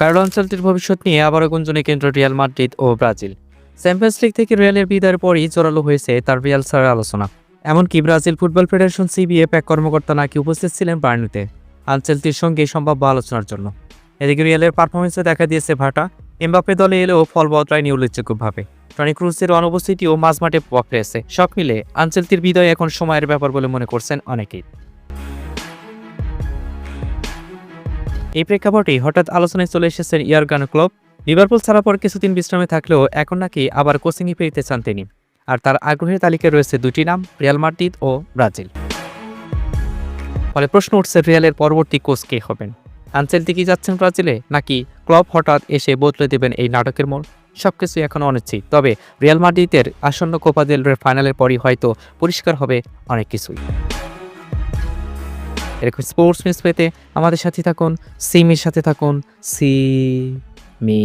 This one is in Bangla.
কার্লো অঞ্চলটির ভবিষ্যৎ নিয়ে আবারও গুঞ্জনে কেন্দ্র রিয়াল মাদ্রিদ ও ব্রাজিল। চ্যাম্পিয়ন্স লিগ থেকে রিয়ালের বিদায়ের পরই জোরালো হয়েছে তার রিয়াল সারের আলোচনা। এমনকি ব্রাজিল ফুটবল ফেডারেশন সিবিএফ এক কর্মকর্তা নাকি উপস্থিত ছিলেন বার্নুতে, আঞ্চলটির সঙ্গে সম্ভাব্য আলোচনার জন্য। এদিকে রিয়ালের পারফরমেন্সে দেখা দিয়েছে ভাটা। এমবাপে দলে এলেও ফল বদলায়নি উল্লেখযোগ্যভাবে। টনি ক্রুজের অনুপস্থিতিও মাঝমাঠে প্রভাব পেয়েছে সব মিলে আঞ্চলটির বিদায় এখন সময়ের ব্যাপার বলে মনে করছেন অনেকেই। এই প্রেক্ষাপটেই হঠাৎ আলোচনায় চলে এসেছেন ইয়ারগান ক্লব। লিভারপুল ছাড়া পর কিছুদিন বিশ্রামে থাকলেও এখন নাকি আবার কোচিংয়ে ফিরতে চান তিনি। আর তার আগ্রহের তালিকায় রয়েছে দুটি নাম, রিয়াল মাদ্রিদ ও ব্রাজিল। ফলে প্রশ্ন উঠছে রিয়ালের পরবর্তী কোচ কে হবেন? আনচেলতি কি যাচ্ছেন ব্রাজিলে? নাকি ক্লব হঠাৎ এসে বদলে দেবেন এই নাটকের মোড়? সবকিছু এখন অনিশ্চিত। তবে রিয়াল মাদ্রিদের আসন্ন কোপা ফাইনালের পরই হয়তো পরিষ্কার হবে অনেক কিছুই। এরকম স্পোর্টস মিস পেতে আমাদের সাথে থাকুন সিমির সাথে থাকুন সি মি